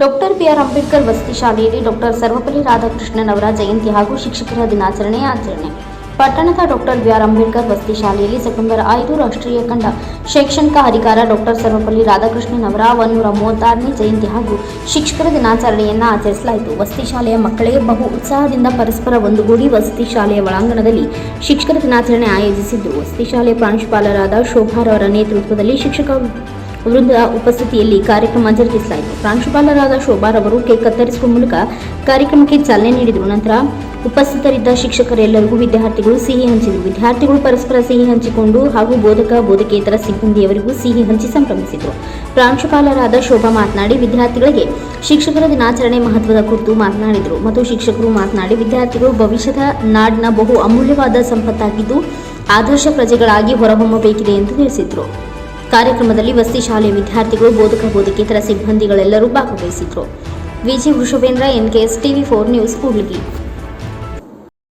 Doctor B R Ambedkar ವಸತಿ ಶಾಲೆಯಲ್ಲಿ doctor Sarvepalli Radhakrishnan ಅವರ ಜಯಂತಿ ಹಾಗೂ ಶಿಕ್ಷಕರ ದಿನಾಚರಣೆ ಆಚರಣೆ. ಪಟ್ಟಣದ ಡಾಕ್ಟರ್ ಬಿಆರ್ ಅಂಬೇಡ್ಕರ್ ವಸತಿ ಶಾಲೆಯಲ್ಲಿ ಸೆಪ್ಟೆಂಬರ್ ಐದು ರಾಷ್ಟ್ರೀಯ ಕಂಡ ಶೈಕ್ಷಣಿಕ ಅಧಿಕಾರ ಡಾಕ್ಟರ್ ಸರ್ವಪಲ್ಲಿ ರಾಧಾಕೃಷ್ಣನ್ ಅವರ ಒಂದೂರ ಮೂವತ್ತಾರನೇ ಜಯಂತಿ ಹಾಗೂ ಶಿಕ್ಷಕರ ದಿನಾಚರಣೆಯನ್ನು ಆಚರಿಸಲಾಯಿತು. ವಸತಿ ಶಾಲೆಯ ಮಕ್ಕಳೇ ಬಹು ಉತ್ಸಾಹದಿಂದ ಪರಸ್ಪರ ಒಂದುಗೂಡಿ ವಸತಿ ಶಾಲೆಯ ಒಳಾಂಗಣದಲ್ಲಿ ಶಿಕ್ಷಕರ ದಿನಾಚರಣೆ ಆಯೋಜಿಸಿದ್ದು. ವಸತಿ ಶಾಲೆಯ ಪ್ರಾಂಶುಪಾಲರಾದ ಶೋಭಾರವರ ನೇತೃತ್ವದಲ್ಲಿ ಶಿಕ್ಷಕ ವೃಂದ ಉಪಸ್ಥಿತಿಯಲ್ಲಿ ಕಾರ್ಯಕ್ರಮ ಜರುಗಿಸಲಾಯಿತು. ಪ್ರಾಂಶುಪಾಲರಾದ ಶೋಭಾರವರು ಕೇಕ್ ಕತ್ತರಿಸುವ ಮೂಲಕ ಕಾರ್ಯಕ್ರಮಕ್ಕೆ ಚಾಲನೆ ನೀಡಿದರು. ನಂತರ ಉಪಸ್ಥಿತರಿದ್ದ ಶಿಕ್ಷಕರೆಲ್ಲರಿಗೂ ವಿದ್ಯಾರ್ಥಿಗಳು ಸಿಹಿ ಹಂಚಿದರು. ವಿದ್ಯಾರ್ಥಿಗಳು ಪರಸ್ಪರ ಸಿಹಿ ಹಂಚಿಕೊಂಡು ಹಾಗೂ ಬೋಧಕ, ಬೋಧಕೇತರ ಸಿಬ್ಬಂದಿಯವರಿಗೂ ಸಿಹಿ ಹಂಚಿ ಸಂಭ್ರಮಿಸಿದರು. ಪ್ರಾಂಶುಪಾಲರಾದ ಶೋಭಾ ಮಾತನಾಡಿ, ವಿದ್ಯಾರ್ಥಿಗಳಿಗೆ ಶಿಕ್ಷಕರ ದಿನಾಚರಣೆ ಮಹತ್ವದ ಕುರಿತು ಮಾತನಾಡಿದರು ಮತ್ತು ಶಿಕ್ಷಕರು ಮಾತನಾಡಿ, ವಿದ್ಯಾರ್ಥಿಗಳು ಭವಿಷ್ಯದ ನಾಡಿನ ಬಹು ಅಮೂಲ್ಯವಾದ ಸಂಪತ್ತಾಗಿದ್ದು, ಆದರ್ಶ ಪ್ರಜೆಗಳಾಗಿ ಹೊರಹೊಮ್ಮಬೇಕಿದೆ ಎಂದು ತಿಳಿಸಿದರು. ಕಾರ್ಯಕ್ರಮದಲ್ಲಿ ವಸತಿ ಶಾಲೆಯ ವಿದ್ಯಾರ್ಥಿಗಳು, ಬೋಧಕ, ಬೋಧಕೇತರ ಸಿಬ್ಬಂದಿಗಳೆಲ್ಲರೂ ಭಾಗವಹಿಸಿದ್ರು. VG Vrishabhendra, NKS TV four news Kudligi